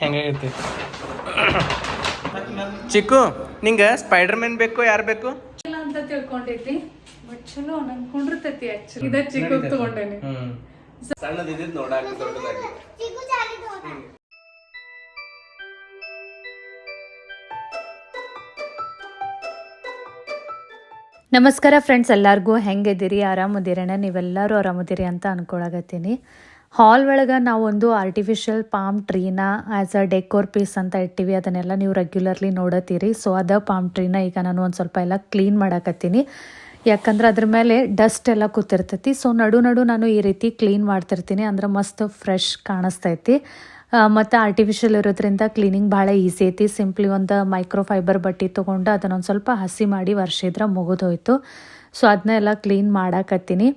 ಹೆಂಗಾಗೈತಿ? ಚಿಕ್ಕು ನಿಂಗೆ spider man ಬೇಕು ಯಾರು ಬೇಕು? ಇಲ್ಲ ಅಂತ ತಿಳ್ಕೊಂಡೈತಿ ಬಟ್ ಚಲೋ ನಂಗೆ ಕುಂಡಿರ್ತೈತಿ ಆಕ್ಚುಲಿ ಇದ ಚಿಕ್ಕ ತಗೊಂಡೇನಿ. ಸಣ್ಣದಿದ್ದು ನೋಡಾಕ ದೊಡ್ಡದಾಗಿ ನಮಸ್ಕಾರ ಫ್ರೆಂಡ್ಸ್ ಎಲ್ಲರಿಗೂ ಹೆಂಗಿದ್ದೀರಿ? ಆರಾಮದಿರಣ್ಣ ನೀವೆಲ್ಲರೂ ಆರಾಮದಿರಿ ಅಂತ ಅನ್ಕೊಳಗತ್ತೀನಿ ಹಾಲ್ ಒಳಗೆ ನಾವು ಒಂದು ಆರ್ಟಿಫಿಷಿಯಲ್ ಪಾಮ್ ಟ್ರೀನ ಆ್ಯಸ್ ಅ ಡೆಕೋರ್ ಪೀಸ್ ಅಂತ ಇಟ್ಟಿವಿ. ಅದನ್ನೆಲ್ಲ ನೀವು ರೆಗ್ಯುಲರ್ಲಿ ನೋಡತ್ತೀರಿ. ಸೊ ಅದ ಪಾಮ್ ಟ್ರೀನ ಈಗ ನಾನು ಒಂದು ಸ್ವಲ್ಪ ಎಲ್ಲ ಕ್ಲೀನ್ ಮಾಡಾಕತ್ತೀನಿ. ಯಾಕಂದ್ರೆ ಅದ್ರ ಮೇಲೆ ಡಸ್ಟ್ ಎಲ್ಲ ಕೂತಿರ್ತೈತಿ. ಸೊ ನಡು ನಡು ನಾನು ಈ ರೀತಿ ಕ್ಲೀನ್ ಮಾಡ್ತಿರ್ತೀನಿ. ಅಂದ್ರೆ ಮಸ್ತ್ ಫ್ರೆಶ್ ಕಾಣಿಸ್ತೈತಿ. ಮತ್ತು ಆರ್ಟಿಫಿಷಿಯಲ್ ಇರೋದ್ರಿಂದ ಕ್ಲೀನಿಂಗ್ ಭಾಳ ಈಸಿ ಐತಿ. ಸಿಂಪ್ಲಿ ಒಂದು ಮೈಕ್ರೋ ಫೈಬರ್ ಬಟ್ಟೆ ತೊಗೊಂಡು ಅದನ್ನೊಂದು ಸ್ವಲ್ಪ ಹಸಿ ಮಾಡಿ ವರ್ಷಿದ್ರೆ ಮುಗಿದೋಯ್ತು. ಸೊ ಅದನ್ನ ಎಲ್ಲ ಕ್ಲೀನ್ ಮಾಡಾಕತ್ತೀನಿ.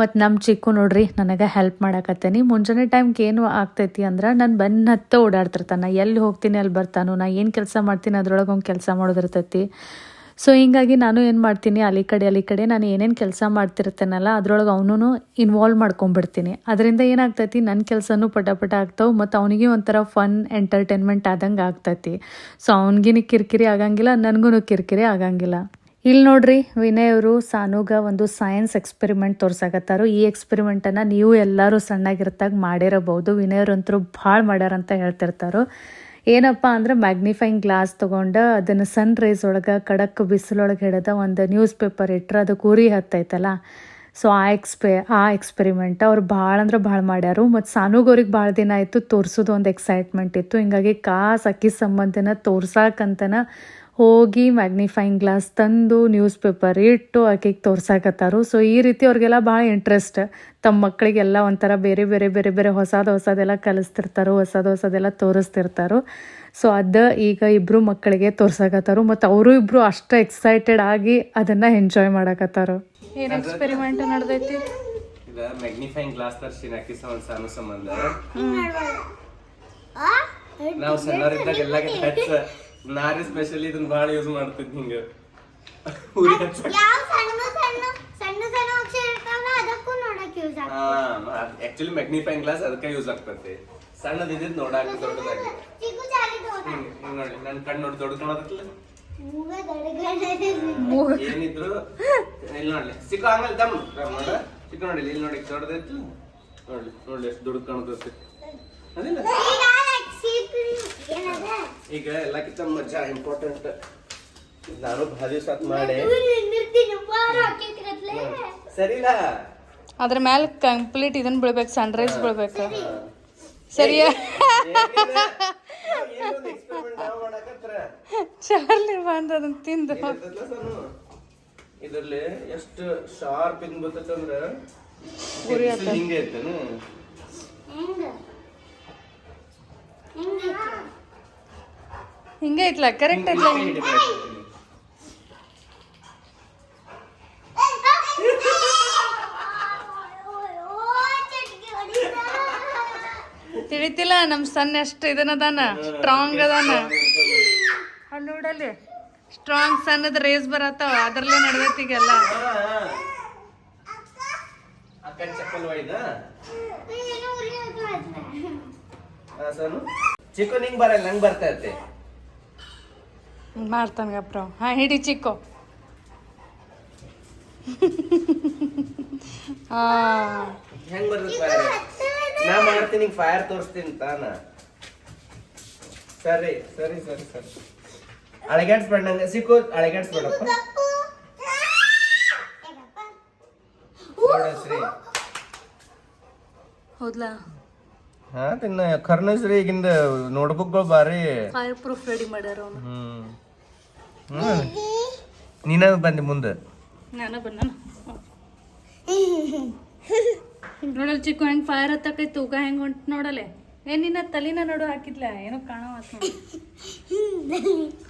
ಮತ್ತು ನಮ್ಮ ಚಿಕ್ಕು ನೋಡ್ರಿ, ನನಗೆ ಹೆಲ್ಪ್ ಮಾಡಾಕತ್ತೀನಿ. ಮುಂಜಾನೆ ಟೈಮ್ಗೆ ಏನು ಆಗ್ತೈತಿ ಅಂದ್ರೆ ನಾನು ಬಂದು ಹತ್ತ ಓಡಾಡ್ತಿರ್ತಾನೆ. ಎಲ್ಲಿ ಹೋಗ್ತೀನಿ ಅಲ್ಲಿ ಬರ್ತಾನು, ನಾ ಏನು ಕೆಲಸ ಮಾಡ್ತೀನಿ, ಅದ್ರೊಳಗೆ ಒಂದು ಕೆಲಸ ಮಾಡೋದಿರ್ತೈತಿ. ಸೊ ಹೀಗಾಗಿ ನಾನು ಏನು ಮಾಡ್ತೀನಿ, ಅಲ್ಲಿ ಕಡೆ ಅಲ್ಲಿ ಕಡೆ ನಾನು ಏನೇನು ಕೆಲಸ ಮಾಡ್ತಿರ್ತೇನಲ್ಲ, ಅದರೊಳಗೆ ಅವನು ಇನ್ವಾಲ್ವ್ ಮಾಡ್ಕೊಂಬಿಡ್ತೀನಿ ಅದರಿಂದ ಏನಾಗ್ತೈತಿ ನನ್ನ ಕೆಲಸನೂ ಪಟ ಪಟ ಆಗ್ತಾವೆ, ಮತ್ತು ಅವನಿಗೆ ಒಂಥರ ಫನ್ ಎಂಟರ್ಟೈನ್ಮೆಂಟ್ ಆದಂಗೆ ಆಗ್ತೈತಿ. ಸೊ ಅವನಿಗಿನ ಕಿರಿಕಿರಿ ಆಗಂಗಿಲ್ಲ ನನಗೂ ಕಿರಿಕಿರಿ ಆಗಂಗಿಲ್ಲ. ಇಲ್ಲಿ ನೋಡ್ರಿ, ವಿನಯ್ ಅವರು ಸಾನುಗ ಒಂದು ಸೈನ್ಸ್ ಎಕ್ಸ್ಪೆರಿಮೆಂಟ್ ತೋರ್ಸಾಕತ್ತಾರು. ಈ ಎಕ್ಸ್ಪೆರಿಮೆಂಟನ್ನು ನೀವು ಎಲ್ಲರೂ ಸಣ್ಣಾಗಿರ್ತಾಗ ಮಾಡಿರಬಹುದು. ವಿನಯ್ ಅವರಂತರು ಭಾಳ ಮಾಡ್ಯಾರಂತ ಹೇಳ್ತಿರ್ತಾರೋ. ಏನಪ್ಪ ಅಂದ್ರೆ ಮ್ಯಾಗ್ನಿಫೈಯಿಂಗ್ ಗ್ಲಾಸ್ ತೊಗೊಂಡು ಅದನ್ನು ಸನ್ ರೈಸ್ ಒಳಗೆ ಖಡಕ್ ಬಿಸಿಲೊಳಗೆ ಹಿಡಿದ ಒಂದು ನ್ಯೂಸ್ ಪೇಪರ್ ಇಟ್ಟರೆ ಅದು ಕುರಿ ಹತ್ತೈತಲ್ಲ. ಸೊ ಆ ಎಕ್ಸ್ಪೆ ಆ ಎಕ್ಸ್ಪೆರಿಮೆಂಟ್ ಅವ್ರು ಭಾಳ ಅಂದ್ರೆ ಭಾಳ ಮಾಡ್ಯಾರು. ಮತ್ತು ಸಾನುಗೋರಿಗೆ ಭಾಳ ದಿನ ಆಯಿತು ತೋರಿಸೋದು ಒಂದು ಎಕ್ಸೈಟ್ಮೆಂಟ್ ಇತ್ತು. ಹಿಂಗಾಗಿ ಕಾಸು ಅಕ್ಕಿ ಸಂಬಂಧನ ತೋರ್ಸಾಕಂತನ ಹೋಗಿ ಮ್ಯಾಗ್ನಿಫೈಯಿಂಗ್ ಗ್ಲಾಸ್ ತಂದು ನ್ಯೂಸ್ ಪೇಪರ್ ಇಟ್ಟು ಆಕೆಗೆ ತೋರ್ಸಾಕತ್ತಾರು. ಸೊ ಈ ರೀತಿ ಅವ್ರಿಗೆಲ್ಲ ಭಾಳ ಇಂಟ್ರೆಸ್ಟ್ ತಮ್ಮ ಮಕ್ಕಳಿಗೆಲ್ಲ ಒಂಥರ ಬೇರೆ ಬೇರೆ ಬೇರೆ ಬೇರೆ ಹೊಸದು ಹೊಸದೆಲ್ಲ ಕಲಿಸ್ತಿರ್ತಾರೋ ಹೊಸದು ಹೊಸದೆಲ್ಲ ತೋರಿಸ್ತಿರ್ತಾರೋ. ಸೊ ಅದು ಈಗ ಇಬ್ಬರು ಮಕ್ಕಳಿಗೆ ತೋರ್ಸಾಕತ್ತಾರು ಮತ್ತು ಅವರು ಇಬ್ಬರು ಅಷ್ಟು ಎಕ್ಸೈಟೆಡ್ ಆಗಿ ಅದನ್ನು ಎಂಜಾಯ್ ಮಾಡಾಕತ್ತಾರು. ಏನು ಎಕ್ಸ್ಪೆರಿಮೆಂಟ್ ನಡೆದೈತಿ? ಮ್ಯಾಗ್ನಿಫೈಯಿಂಗ್ ಗ್ಲಾಸ್ ತರ್ಸಿ ಒಂದು ಸಣ್ಣ ಸಂಬಂಧ. ನಾವು ಸಣ್ಣವರಿದ್ದಾಗ ಎಲ್ಲ ಹಚ್ಚ ನಾರಿ ಸ್ಪೆಷಲ್ ಇದನ್ನ ಭಾಳ ಯೂಸ್ ಮಾಡ್ತಿದ್ ಹಿಂಗ ಉರಿ ಹಚ್ಚ ಯಾವ ಸಣ್ಣ ಸಣ್ಣ ಸಣ್ಣ ಸಣ್ಣ ಅಕ್ಷರ ಇರ್ತಾವಲ್ಲ ಅದಕ್ಕೂ ನೋಡಕ್ ಯೂಸ್ ಆಗ್ತದೆ. ಆಕ್ಚುಲಿ ಮ್ಯಾಗ್ನಿಫೈಯಿಂಗ್ ಗ್ಲಾಸ್ ಅದಕ್ಕೆ ಯೂಸ್ ಆಗ್ತೈತಿ ಸಣ್ಣದಿದ್ದು ನೋಡಾಕ ದೊಡ್ಡದಾಗಿ ನೋಡಿ ನನ್ ಕಣ್ಣು ನೋಡಿ ದೊಡ್ಡ ಕಾಣತ್ತಲ್ಲ ಏನಿದ್ರು ಇಲ್ಲಿ ನೋಡ್ಲಿ. ಸಿಕ್ಕು ಆಮೇಲೆ ದಮ್. ಸಿಕ್ಕು ನೋಡಿ. ಇಲ್ಲಿ ನೋಡಿ ದೊಡ್ಡದೈತಿ ನೋಡ್ಲಿ ನೋಡ್ಲಿ ಎಷ್ಟು ದೊಡ್ಡ ಕಾಣತೈತಿ. ಅದಿಲ್ಲ. ಈಗ ಎಲ್ಲಕ್ಕಿಂತ ಮಜಾ ಇಂಪಾರ್ಟೆಂಟ್ ನಾನು ಭಾಳ ದಿವಸ ಮಾಡಿ. ಸರಿಲ್ಲ ಅದ್ರ ಮೇಲೆ ಕಂಪ್ಲೀಟ್ ಇದನ್ನ ಬೀಳ್ಬೇಕು ಸನ್ರೈಸ್ ಬೀಳ್ಬೇಕು. ಸರಿಯಾ? ಚಾರ್ಲಿ ಬಂದ ಅದನ್ನ ತಿಂದು. ಇದರಲ್ಲಿ ಎಷ್ಟು ಶಾರ್ಪ್ ಇದ್ ಬರ್ತೈತಂದ್ರ? ಅಂದ್ರೆ ಹಿಂಗೆ ಐತೇನು ಹೆಂಗ? ಐತ್ಲ ಕರೆಕ್ಟ್ ಐತ್ಲ. ತಿಳಿತಿಲ್ಲ ನಮ್ಮ ಸಣ್ಣ ಎಷ್ಟು ಇದನ್ನದಾನ ಸ್ಟ್ರಾಂಗ್ ಅದಾನ? ಅಲ್ಲಿ ನೋಡಲ್ಲಿ ಸ್ಟ್ರಾಂಗ್ ಸಣ್ಣದ ರೇಸ್ ಬರತ್ತಾವ ಅದರಲ್ಲೇ ನಡ್ದೈತಿಗೆಲ್ಲ ಚಪ್ಪಲ್ ಸನು? ಚಿಕ್ಕು ನಿಂಗೆ ಬರಲ್ಲ ನಂಗೆ ಬರ್ತಾ ಇರ್ತೆ ಮಾಡ್ತಾನೆ ಗಪ್ರ. ಹಾ ಹಿಡಿ ಚಿಕ್ಕು. ಹಾ. ಹೆಂಗ್ ಬರ್ತದೆ ಫೈರ್ ನಾ ಮಾಡ್ತೀನಿ ಫೈರ್ ತೋರಿಸ್ತೀನಿ ತಾನ. ಸರಿ ಸರಿ ಸರಿ ಸರಿ. ಅಳಗ್ಯಾಡ್ಸ್ಬೇಡ ನಂಗೆ ಸಿಕ್ಕು ಅಳಗಾಡ್ಸ್ಬೇಡಪ್ಪ. ನೋಡಶ್ರೀ ಹೌದ್ಲಾ? ಹಾ ತಿನ್ನ. ಈಗಿಂದ ನೋಟ್ಬುಕ್ಗಳು ಬಾರಿ. ಫೈರ್ ಪ್ರೂಫ್ ರೆಡಿ ಮಾಡ್ಯಾರ ಅವನು. ಹ್ಮ್. ಹ್ಮ್. ನೀನ ಬಂದಿ ಮುಂದೆ? ನಾನು ಬಂದನು? ನೋಡಲ್ ಚಿಕ್ಕು ಹೆಂಗ್ ಫೈರ್ ಹತ್ತಕೈ ತೂಕ ಹೆಂಗ್ ಹೊಂಟ್ ನೋಡಲೆ? ಏನ್ ನಿನ್ನ ತಲಿನ ನೋಡು ಹಾಕಿದ್ಲ? ಏನೋ ಕಾಣೋ ವಾಸ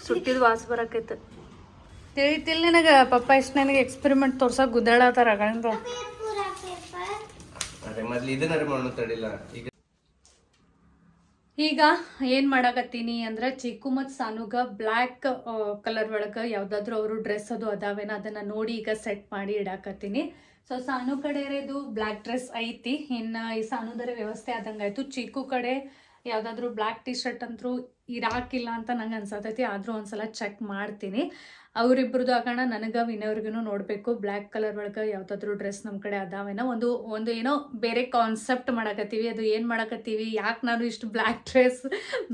ಸುಟ್ಟಿದ್ ವಾಸ ಬರಕೈತ. ತಿಳಿತಿಲ್ಲ ನಿನಗ ಪಪ್ಪ ಇಷ್ಟ ನನಗೆ ಎಕ್ಸ್ಪೆರಿಮೆಂಟ್ ತೋರ್ಸಕ್ ಪೇಪರ್. ಅದೇ ಮೊದ್ಲು ಇದನ್ನ ಮಾಡೋಣ ತಡಿಲ್ಲ. ಈಗ ಈಗ ಏನು ಮಾಡಾಕತ್ತೀನಿ ಅಂದ್ರೆ ಚಿಕ್ಕು ಮತ್ತು ಸಾನುಗ ಬ್ಲ್ಯಾಕ್ ಕಲರ್ ಒಳಗೆ ಯಾವುದಾದ್ರೂ ಅವರು ಡ್ರೆಸ್ ಅದು ಅದಾವೇನ ಅದನ್ನ ನೋಡಿ ಈಗ ಸೆಟ್ ಮಾಡಿ ಇಡಾಕತ್ತೀನಿ. ಸೊ ಸಾನು ಕಡೆದು ಬ್ಲ್ಯಾಕ್ ಡ್ರೆಸ್ ಐತಿ. ಇನ್ನು ಈ ಸಾನುದರ ವ್ಯವಸ್ಥೆ ಆದಂಗಾಯ್ತು. ಚಿಕ್ಕು ಕಡೆ ಯಾವುದಾದ್ರೂ ಬ್ಲ್ಯಾಕ್ ಟಿ ಶರ್ಟ್ ಅಂತೂ ಇರಾಕಿಲ್ಲ ಅಂತ ನಂಗೆ ಅನ್ಸತೈತಿ. ಆದರೂ ಒಂದ್ಸಲ ಚೆಕ್ ಮಾಡ್ತೀನಿ. ಅವರಿಬ್ರದ್ದು ಆಗೋಣ, ನನಗೆ ವಿನವ್ರಿಗೂ ನೋಡಬೇಕು. ಬ್ಲ್ಯಾಕ್ ಕಲರ್ ಒಳಗೆ ಯಾವುದಾದ್ರೂ ಡ್ರೆಸ್ ನಮ್ಮ ಕಡೆ ಅದಾವೇನೋ. ಒಂದು ಒಂದು ಏನೋ ಬೇರೆ ಕಾನ್ಸೆಪ್ಟ್ ಮಾಡಕತ್ತೀವಿ. ಅದು ಏನು ಮಾಡಕತ್ತೀವಿ? ಯಾಕೆ ನಾನು ಇಷ್ಟು ಬ್ಲ್ಯಾಕ್ ಡ್ರೆಸ್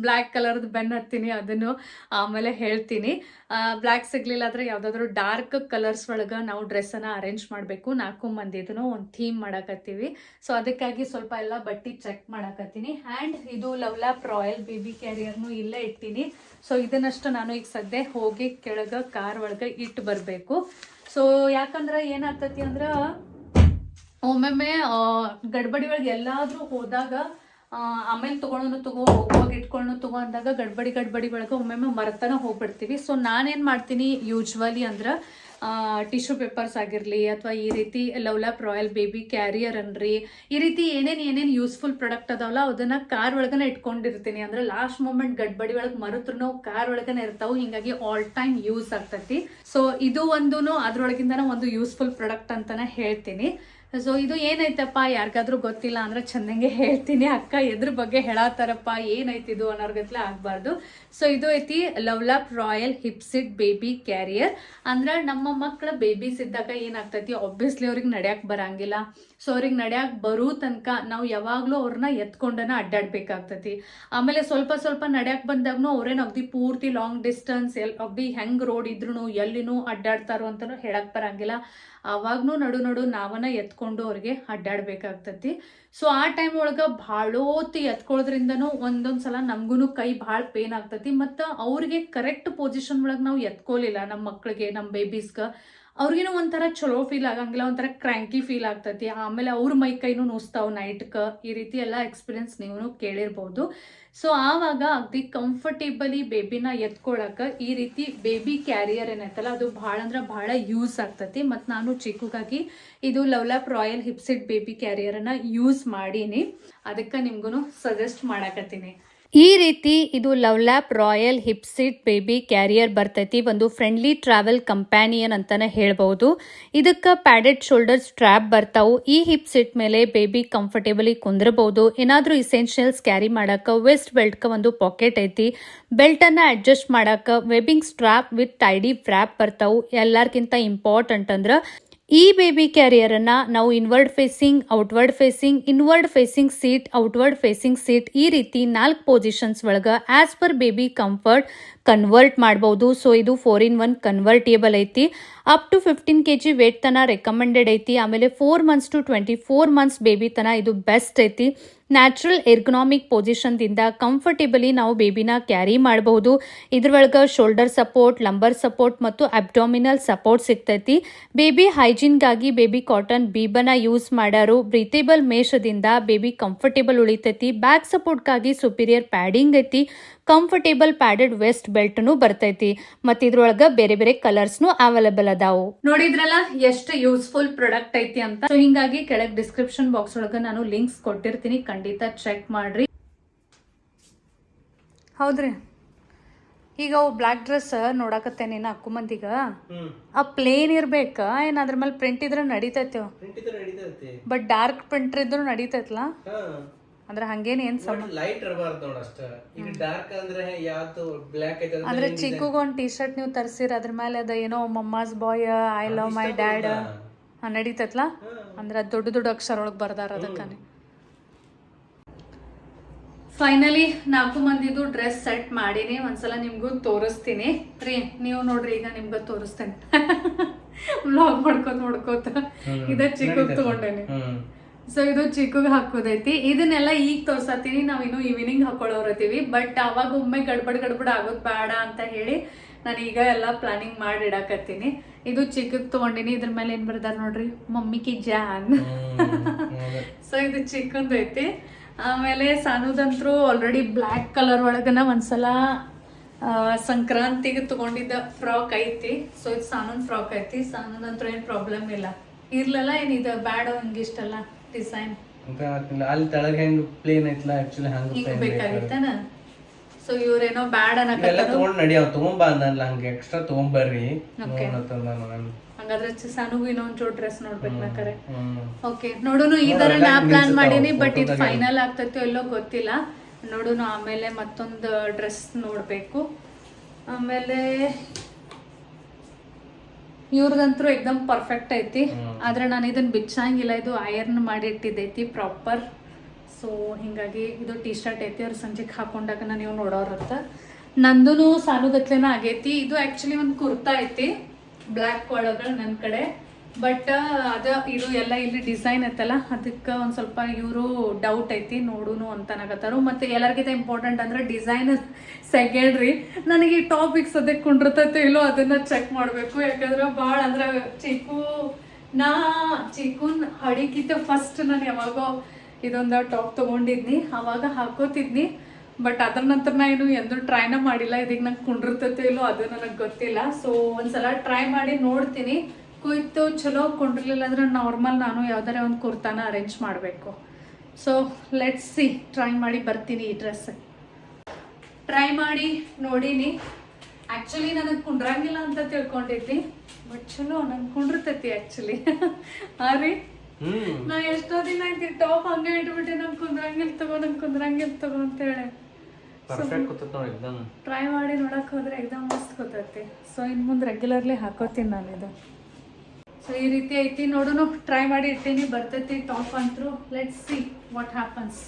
ಬ್ಲ್ಯಾಕ್ ಕಲರ್ದು ಬೆನ್ನು ಹತ್ತೀನಿ ಅದನ್ನು? ಆಮೇಲೆ ಹೇಳ್ತೀನಿ. ಬ್ಲ್ಯಾಕ್ ಸಿಗ್ಲಿಲ್ಲ ಆದರೆ ಯಾವುದಾದ್ರೂ ಡಾರ್ಕ್ ಕಲರ್ಸ್ ಒಳಗೆ ನಾವು ಡ್ರೆಸ್ಸನ್ನು ಅರೇಂಜ್ ಮಾಡಬೇಕು. ನಾಲ್ಕು ಮಂದಿದೂ ಒಂದು ಥೀಮ್ ಮಾಡಕತ್ತೀವಿ. ಸೊ ಅದಕ್ಕಾಗಿ ಸ್ವಲ್ಪ ಎಲ್ಲ ಬಟ್ಟೆ ಚೆಕ್ ಮಾಡಕತ್ತೀನಿ. ಆ್ಯಂಡ್ ಇದು ಲವ್ಲಾಪ್ ರಾಯಲ್ ಬೇಬಿ ಕ್ಯಾರಿಯರ್ನು ಇಲ್ಲೇ ಇಟ್ಟಿನಿ ಸೊ ಇದನ್ನಷ್ಟು ನಾನು ಈಗ ಸದ್ಯ ಹೋಗಿ ಕೆಳಗೆ ಕಾರ್ ಒಳಗೆ ಇಟ್ಟು ಬರಬೇಕು. ಸೊ ಯಾಕಂದ್ರೆ ಏನಾಗ್ತತಿ ಅಂದ್ರೆ, ಒಮ್ಮೊಮ್ಮೆ ಗಡ್ಬಡಿ ಒಳಗೆ ಎಲ್ಲಾದ್ರೂ ಹೋದಾಗ ಆಮೇಲೆ ತೊಗೊಂಡು ತಗೋ ಹೋಗುವಾಗ ಇಟ್ಕೊಳ್ಳೋನು ತಗೋ ಅಂದಾಗ ಗಡ್ಬಡಿ ಗಡ್ಬಡಿ ಒಳಗೆ ಒಮ್ಮೊಮ್ಮೆ ಮರತನ ಹೋಗ್ಬಿಡ್ತೀವಿ. ಸೊ ನಾನೇನು ಮಾಡ್ತೀನಿ ಯೂಶ್ವಲಿ ಅಂದ್ರೆ ಟಿಶ್ಯೂ ಪೇಪರ್ಸ್ ಆಗಿರಲಿ ಅಥವಾ ಈ ರೀತಿ ಲವ್ಲಾಪ್ ರಾಯಲ್ ಬೇಬಿ ಕ್ಯಾರಿಯರ್ ಅನ್ರಿ. ಈ ರೀತಿ ಏನೇನು ಏನೇನು ಯೂಸ್ಫುಲ್ ಪ್ರಾಡಕ್ಟ್ ಅದಾವಲ್ಲ, ಅದನ್ನ ಕಾರ್ ಒಳಗನೆ ಇಟ್ಕೊಂಡಿರ್ತೀನಿ. ಅಂದ್ರೆ ಲಾಸ್ಟ್ ಮೂಮೆಂಟ್ ಗಡ್ಬಡಿ ಒಳಗೆ ಮರುತ್ರೂ ಕಾರ್ ಒಳಗನೆ ಇರ್ತಾವೆ. ಹಿಂಗಾಗಿ ಆಲ್ ಟೈಮ್ ಯೂಸ್ ಆಗ್ತೈತಿ. ಸೊ ಇದು ಒಂದು ಅದ್ರೊಳಗಿಂದ ಒಂದು ಯೂಸ್ಫುಲ್ ಪ್ರಾಡಕ್ಟ್ ಅಂತಾನೆ ಹೇಳ್ತೀನಿ. ಸೊ ಇದು ಏನೈತಪ್ಪ ಯಾರಿಗಾದ್ರೂ ಗೊತ್ತಿಲ್ಲ ಅಂದ್ರೆ ಚಂದಂಗೆ ಹೇಳ್ತೀನಿ. ಅಕ್ಕ ಎದ್ರ ಬಗ್ಗೆ ಹೇಳತ್ತಾರಪ್ಪ ಏನೈತಿ ಇದು ಅನ್ನೋರ್ಗತ್ಲೆ ಆಗ್ಬಾರ್ದು. ಸೊ ಇದು ಐತಿ LuvLap royal hipseat baby carrier. ಅಂದ್ರೆ ನಮ್ಮ ಮಕ್ಕಳ ಬೇಬೀಸ್ ಇದ್ದಾಗ ಏನಾಗ್ತೈತಿ? ಆಬ್ವಿಯಸ್ಲಿ ಅವ್ರಿಗೆ ನಡೆಯಕ್ಕೆ ಬರಂಗಿಲ್ಲ. ಸೊ ಅವ್ರಿಗೆ ನಡೆಯಕ್ಕೆ ಬರೋ ತನಕ ನಾವು ಯಾವಾಗಲೂ ಅವ್ರನ್ನ ಎತ್ಕೊಂಡನ ಅಡ್ಡಾಡ್ಬೇಕಾಗ್ತೈತಿ. ಆಮೇಲೆ ಸ್ವಲ್ಪ ಸ್ವಲ್ಪ ನಡೆಯಕ್ಕೆ ಬಂದಾಗ್ನು ಅವ್ರೇನು ಅಗ್ದಿ ಪೂರ್ತಿ ಲಾಂಗ್ ಡಿಸ್ಟೆನ್ಸ್ ಎಲ್ ಅಗ್ದಿ ಹೆಂಗ್ ರೋಡ್ ಇದ್ರೂ ಎಲ್ಲಿನೂ ಅಡ್ಡಾಡ್ತಾರೋ ಅಂತಲೂ ಹೇಳಕ್ಕೆ ಬರಂಗಿಲ್ಲ. ಅವಾಗ್ನೂ ನಡು ನಡು ನಾವನ್ನ ಎತ್ಕೊಂಡು ಅವ್ರಿಗೆ ಅಡ್ಡಾಡ್ಬೇಕಾಗ್ತತಿ. ಸೊ ಆ ಟೈಮ್ ಒಳಗೆ ಭಾಳೋತಿ ಎತ್ಕೊಳ್ಳೋದ್ರಿಂದನೂ ಒಂದೊಂದು ಸಲ ನಮಗೂ ಕೈ ಭಾಳ ಪೇನ್ ಆಗ್ತತಿ. ಮತ್ತು ಅವ್ರಿಗೆ ಕರೆಕ್ಟ್ ಪೊಸಿಷನ್ ಒಳಗೆ ನಾವು ಎತ್ಕೊಲಿಲ್ಲ ನಮ್ಮ ಮಕ್ಕಳಿಗೆ ನಮ್ಮ ಬೇಬೀಸ್ಗೆ ಅವ್ರಿಗೇನೋ ಒಂಥರ ಚಲೋ ಫೀಲ್ ಆಗಂಗಿಲ್ಲ, ಒಂಥರ ಕ್ರ್ಯಾಂಕಿ ಫೀಲ್ ಆಗ್ತೈತಿ. ಆಮೇಲೆ ಅವ್ರ ಮೈ ಕೈನೂ ನೋಸ್ತಾವ್ ನೈಟ್ಕ ಈ ರೀತಿ ಎಲ್ಲ ಎಕ್ಸ್ಪೀರಿಯನ್ಸ್ ನೀವು ಕೇಳಿರ್ಬೋದು. ಸೊ ಆವಾಗ ಅಗ್ದಿ ಕಂಫರ್ಟೇಬಲಿ ಬೇಬಿನ ಎತ್ಕೊಳಕ ಈ ರೀತಿ ಬೇಬಿ ಕ್ಯಾರಿಯರ್ ಏನೈತಲ್ಲ, ಅದು ಭಾಳ ಅಂದ್ರೆ ಭಾಳ ಯೂಸ್ ಆಗ್ತತಿ. ಮತ್ತು ನಾನು ಚಿಕ್ಕಗಾಗಿ ಇದು ಲವ್ಲಾಪ್ ರಾಯಲ್ ಹಿಪ್ಸಿಟ್ ಬೇಬಿ ಕ್ಯಾರಿಯರನ್ನು ಯೂಸ್ ಮಾಡೀನಿ. ಅದಕ್ಕೆ ನಿಮ್ಗೂ ಸಜೆಸ್ಟ್ ಮಾಡಾಕತ್ತೀನಿ. ಈ ರೀತಿ ಇದು LuvLap royal hipseat baby carrier ಬರ್ತೈತಿ. ಒಂದು ಫ್ರೆಂಡ್ಲಿ ಟ್ರಾವೆಲ್ ಕಂಪ್ಯಾನಿಯನ್ ಅಂತಾನೆ ಹೇಳ್ಬಹುದು. ಇದಕ್ಕೆ ಪ್ಯಾಡೆಡ್ ಶೋಲ್ಡರ್ ಸ್ಟ್ರ್ಯಾಪ್ ಬರ್ತಾವು. ಈ ಹಿಪ್ ಸಿಟ್ ಮೇಲೆ ಬೇಬಿ ಕಂಫರ್ಟೇಬಲಿ ಕುಂದ್ರಬಹುದು. ಏನಾದ್ರೂ ಇಸೆನ್ಷಿಯಲ್ಸ್ ಕ್ಯಾರಿ ಮಾಡಕ್ಕೆ ವೆಸ್ಟ್ ಬೆಲ್ಟ್ಗೆ ಒಂದು ಪಾಕೆಟ್ ಐತಿ. ಬೆಲ್ಟ್ ಅನ್ನ ಅಡ್ಜಸ್ಟ್ ಮಾಡಕ್ಕೆ webbing strap with tidy wrap ಬರ್ತಾವು. ಎಲ್ಲಾರ್ಕಿಂತ ಇಂಪಾರ್ಟೆಂಟ್ ಅಂದ್ರ ಈ ಬೇಬಿ ಕ್ಯಾರಿಯರ್ ಅನ್ನ ನಾವು inward facing outward facing inward facing seat outward facing seat ಈ ರೀತಿ ನಾಲ್ಕು ಪೊಸಿಷನ್ಸ್ ಒಳಗೆ as per baby comfort convert ಮಾಡಬಹುದು ಸೊ ಇದು ಫೋರ್ ಇನ್ ಒನ್ ಕನ್ವರ್ಟೇಬಲ್ ಐತಿ. Up to fifteen K G weight ತನ ರೆಕಮೆಂಡೆಡ್ ಐತಿ. ಆಮೇಲೆ four months to twenty four months baby ತನ ಇದು ಬೆಸ್ಟ್ ಐತಿ. ನ್ಯಾಚುರಲ್ ಎರ್ಗನಾಮಿಕ್ ಪೊಸಿಷನ್ದಿಂದ ಕಂಫರ್ಟೇಬಲಿ ನಾವು ಬೇಬಿನ ಕ್ಯಾರಿ ಮಾಡಬಹುದು ಇದ್ರೊಳಗೆ ಶೋಲ್ಡರ್ ಸಪೋರ್ಟ್ ಲಂಬರ್ ಸಪೋರ್ಟ್ ಮತ್ತು ಅಬ್ಡಾಮಿನಲ್ ಸಪೋರ್ಟ್ ಸಿಗ್ತೈತಿ. ಬೇಬಿ ಹೈಜೀನ್ಗಾಗಿ ಬೇಬಿ ಕಾಟನ್ ಬೀಬನ ಯೂಸ್ ಮಾಡ್ಯಾರು ಬ್ರೀತೇಬಲ್ ಮೇಷದಿಂದ ಬೇಬಿ ಕಂಫರ್ಟೇಬಲ್ ಉಳಿತೈತಿ. ಬ್ಯಾಕ್ ಸಪೋರ್ಟ್ಗಾಗಿ ಸುಪೀರಿಯರ್ ಪ್ಯಾಡಿಂಗ್ ಐತಿ. ಕಂಫರ್ಟೇಬಲ್ ಪ್ಯಾಡೆಡ್ ವೆಸ್ಟ್ ಬೆಲ್ಟ್ನು ಬರ್ತೈತಿ. ಮತ್ತೆ ಇದ್ರೊಳಗ ಬೇರೆ ಬೇರೆ ಕಲರ್ಸ್ ನು ಅವೈಲೇಬಲ್ ಅದಾವು. ನೋಡಿದ್ರಲ್ಲ ಎಷ್ಟು ಯೂಸ್ಫುಲ್ ಪ್ರಾಡಕ್ಟ್ ಐತಿ ಅಂತ? ಸೊ ಹಿಂಗಾಗಿ ಕೆಳಗ್ ಡಿಸ್ಕ್ರಿಪ್ಷನ್ ಬಾಕ್ಸ್ ಒಳಗ ನಾನು ಲಿಂಕ್ಸ್ ಕೊಟ್ಟಿರ್ತೀನಿ. ಖಂಡಿತ ಚೆಕ್ ಮಾಡ್ರಿ. ಹೌದ್ರಿ. ಈಗ ಅವು ಬ್ಲ್ಯಾಕ್ ಡ್ರೆಸ್ ನೋಡಾಕತ್ತೇನೆ ನೀನು ಅಕ್ಕು ಮಂದಿಗ? ಆ ಪ್ಲೇನ್ ಇರ್ಬೇಕ? ಏನ್ ಅದ್ರ ಮೇಲೆ ಪ್ರಿಂಟ್ ಇದ್ರೆ ನಡೀತೈತೆ? ಪ್ರಿಂಟ್ ಇದ್ರೆ ನಡೀತೈತಿ. ಬಟ್ ಡಾರ್ಕ್ ಪ್ರಿಂಟ್ ಇದ್ರು ನಡೀತೈತ್ಲಾ? ಹಾ. ಅಂದ್ರೆ ಹಂಗೇನ್ ಏನ್ ಸಮ ಲೈಟ್ ಇರಬಾರ್ದು ನೋಡ ಅಷ್ಟ. ಈಗ ಡಾರ್ಕ್ ಅಂದ್ರೆ ಯಾವ್ದು ಬ್ಲ್ಯಾಕ್ ಐತೆ ಅಂದ್ರೆ ಚಿಕ್ಕಗ ಒಂದ್ ಟಿ ಶರ್ಟ್ ನೀವು ತರ್ಸಿರ ಅದ್ರ ಮೇಲೆ ಅದ ಏನೋ mamma's boy I love my dad ನಡೀತೈತ್ಲಾ? ಅಂದ್ರೆ ಅದ್ ದೊಡ್ಡ ದೊಡ್ಡ ಅಕ್ಷರ ಒಳಗ್ ಬರ್ದಾರ ಅದಕ್ಕನೆ. ಫೈನಲಿ ನಾಲ್ಕು ಮಂದಿದು ಡ್ರೆಸ್ ಸೆಟ್ ಮಾಡೀನಿ. ಒಂದ್ಸಲ ನಿಮ್ಗೂ ತೋರಿಸ್ತೀನಿ. ರೀ ನೀವು ನೋಡ್ರಿ ಈಗ ನಿಮ್ಗ ತೋರಿಸ್ತೇನೆ. ವ್ಲಾಗ್ ಮಾಡ್ಕೋತ. ಮಾಡ್ಕೋತ ಇದ ಚಿಕ್ಕ ತಗೊಂಡೇನಿ. ಸೊ ಇದು ಚಿಕ್ಕಗೆ ಹಾಕೋದೈತಿ. ಇದನ್ನೆಲ್ಲ ಈಗ ತೋರ್ಸತ್ತೀನಿ. ನಾವ್ ಇನ್ನು ಈವ್ನಿಂಗ್ ಹಾಕೊಳ್ಳೋರತ್ತೀವಿ ಬಟ್ ಅವಾಗ ಒಮ್ಮೆ ಗಡ್ಬಡ್ ಗಡ್ಬಡ್ ಆಗೋದ್ ಬೇಡ ಅಂತ ಹೇಳಿ ನಾನು ಈಗ ಎಲ್ಲ ಪ್ಲಾನಿಂಗ್ ಮಾಡಿ ಇಡಾಕತ್ತೀನಿ. ಇದು ಚಿಕ್ಕಗೆ ತಗೊಂಡಿನಿ. ಇದ್ರ ಮೇಲೆ ಏನ್ ಬರ್ದಾರ ನೋಡ್ರಿ? ಮಮ್ಮಿ ಕಿ ಜಾನ್. ಸೊ ಇದು ಚಿಕ್ಕಂದು ಐತಿ. ಆಮೇಲೆ ಸಾನುದಂತ್ರು ಆಲ್ರೆಡಿ ಬ್ಲ್ಯಾಕ್ ಕಲರ್ ಒಳಗನ ಒಂದ್ಸಲ ಸಂಕ್ರಾಂತಿಗೆ ತಗೊಂಡಿದ್ದ ಫ್ರಾಕ್ ಐತಿ. ಸೊ ಇದು ಸಾನನ್ ಫ್ರಾಕ್ ಐತಿ. ಸಾನೂದಂತ್ರು ಏನು ಪ್ರಾಬ್ಲಮ್ ಇಲ್ಲ. ಇರ್ಲಲ್ಲ ಏನಿದೆ ಬ್ಯಾಡ ಹಂಗಿಷ್ಟಲ್ಲ. ಡಿಸೈನ್ ಅಲ್ಲಿ ತೆಳಗ್ ಹೆಂಗ್ ಪ್ಲೇನ್ ಐತ್ಲ ಆಕ್ಚುಲಿ ಹಂಗ ಬೇಕಾಗಿತ್ತನ? ಸೊ ಇವ್ರೇನೋ ಬ್ಯಾಡ್ ಇವೆಲ್ಲ ಅನ್ನಕತ್ತಾರು ತಗೊಂಡ್ ನಡಿ ಅವ್ ತಗೊಂಬಾ ಅಂದಲ್ಲ ಹಂಗೆ ಎಕ್ಸ್ಟ್ರಾ ತಗೊಂಬರ್ರಿ. Okay. ನೋಡತ್ತಂದ ನಾನು. ಹಂಗಾದ್ರೆ ಸಾನುಗೂ ಇನ್ನೊಂದ್ ಜೋಡ್ ಡ್ರೆಸ್ ನೋಡ್ಬೇಕು ಬೇಕಾರೆ ಹ್ಮ್ ಓಕೆ ನೋಡುನು ಈ ತರ ನಾ ಪ್ಲಾನ್ ಮಾಡೀನಿ ಬಟ್ ಇದು ಫೈನಲ್ ಆಗ್ತೈತೋ ಎಲ್ಲೋ ಗೊತ್ತಿಲ್ಲ. ನೋಡುನು ಆಮೇಲೆ ಮತ್ತೊಂದು ಡ್ರೆಸ್ ನೋಡಬೇಕು. ಆಮೇಲೆ ಇವ್ರದಂತೂ ಎಕ್ದಮ್ ಪರ್ಫೆಕ್ಟ್ ಐತಿ. ಆದ್ರೆ ನಾನು ಇದನ್ನ ಬಿಚ್ಚಂಗಿಲ್ಲ. ಇದು ಐರನ್ ಮಾಡಿ ಇಟ್ಟಿದ್ದೈತಿ ಪ್ರಾಪರ್ ಸೊ ಹಿಂಗಾಗಿ ಇದು ಟೀ ಶರ್ಟ್ ಐತಿ. ಅವ್ರ ಸಂಜೆಗೆ ಹಾಕೊಂಡಾಗ ನಾನು ನೀವು ನೋಡೋರತ್ತ ನಂದು ಸಾಲುಗತ್ಲೆನ ಆಗೈತಿ. ಇದು ಆಕ್ಚುಲಿ ಒಂದು ಕುರ್ತಾ ಐತಿ. ಬ್ಲ್ಯಾಕ್ ಒಳಗ ನನ್ನ ಕಡೆ. ಬಟ್ ಅದ ಇದು ಎಲ್ಲ ಇಲ್ಲಿ ಡಿಸೈನ್ ಐತಲ್ಲ, ಅದಕ್ಕೆ ಒಂದು ಸ್ವಲ್ಪ ಇವರು ಡೌಟ್ ಐತಿ, ನೋಡುನು ಅಂತ ಅನ್ನಕತ್ತಾರು ಮತ್ತೆ ಎಲ್ಲರಿಗಿಂತ ಇಂಪಾರ್ಟೆಂಟ್ ಅಂದ್ರೆ ಡಿಸೈನ್ ಸೆಕೆಂಡ್ರಿ. ನನಗೆ ಈ ಟಾಪಿಕ್ ಸದ್ಯಕ್ಕೆ ಕುಂಡಿರ್ತೈತೆ ಇಲ್ಲೋ ಅದನ್ನ ಚೆಕ್ ಮಾಡಬೇಕು. ಯಾಕಂದ್ರೆ ಭಾಳ ಅಂದ್ರೆ ಚಿಕ್ಕು, ನಾ ಚಿಕ್ಕುನ್ ಹಡಿಕಿತ ಫಸ್ಟ್ ನಾನು ಯಾವಾಗೋ ಇದೊಂದು ಟಾಪ್ ತೊಗೊಂಡಿದ್ನಿ, ಅವಾಗ ಹಾಕೋತಿದ್ನಿ. ಬಟ್ ಅದ್ರ ನಂತರ ನಾ ಏನು ಎಂದೂ ಟ್ರೈನ ಮಾಡಿಲ್ಲ. ಇದೀಗ ನಂಗೆ ಕುಂಡಿರ್ತೈತೆ ಇಲ್ಲೋ ಅದು ನನಗೆ ಗೊತ್ತಿಲ್ಲ. ಸೊ ಒಂದ್ಸಲ ಟ್ರೈ ಮಾಡಿ ನೋಡ್ತೀನಿ. ಕುಯ್ತು ಚಲೋ ಕೊಂಡಿರ್ಲಿಲ್ಲ ಅಂದ್ರೆ ನಾರ್ಮಲ್ ನಾನು ಯಾವ್ದಾರ ಒಂದು ಕುರ್ತಾನ ಅರೇಂಜ್ ಮಾಡಬೇಕು. ಸೊ ಲೆಟ್ಸ್ ಸಿ ಟ್ರೈ ಮಾಡಿ ಬರ್ತೀನಿ ಈ ಡ್ರೆಸ್ ಟ್ರೈ ಮಾಡಿ ನೋಡೀನಿ. ಆ್ಯಕ್ಚುಲಿ ನನಗೆ ಕುಂಡ್ರಂಗಿಲ್ಲ ಅಂತ ತಿಳ್ಕೊಂಡಿದ್ದೆ ಬಟ್ ಚಲೋ ನಂಗೆ ಕುಂಡಿರ್ತೈತಿ ಆ್ಯಕ್ಚುಲಿ ಹಾಂ ರೀ? ನಾ ಎಷ್ಟೋ ದಿನ ಐತಿ ಟಾಪ್ ಹಂಗೆ ಇಟ್ಬಿಟ್ಟೆ ನಂಗೆ ಕುಂದ್ರಂಗಿಲ್ಲ ತಗೋ ನಂಗೆ ಕುಂದ್ರಂಗಿಲ್ಲ ತಗೋ ಅಂತ ಹೇಳಿ. ಟ್ರೈ ಮಾಡಿ ನೋಡಕ್ ಹೋದ್ರೆ ಎಕ್ದಮ್ ಮಸ್ತ್ ಗೊತ್ತೈತಿ. ಸೊ ಇನ್ ಮುಂದೆ ರೆಗ್ಯುಲರ್ಲಿ ಹಾಕೋತೀನಿ ನಾನು ಇದು. ಸೊ ಈ ರೀತಿ ಐತಿ ನೋಡೋಣ ಟ್ರೈ ಮಾಡಿ ಇರ್ತೀನಿ ಬರ್ತೈತಿ ಟಾಪ್ ಅಂತರೂ ಲೆಟ್ ಸಿ ವಾಟ್ ಹ್ಯಾಪನ್ಸ್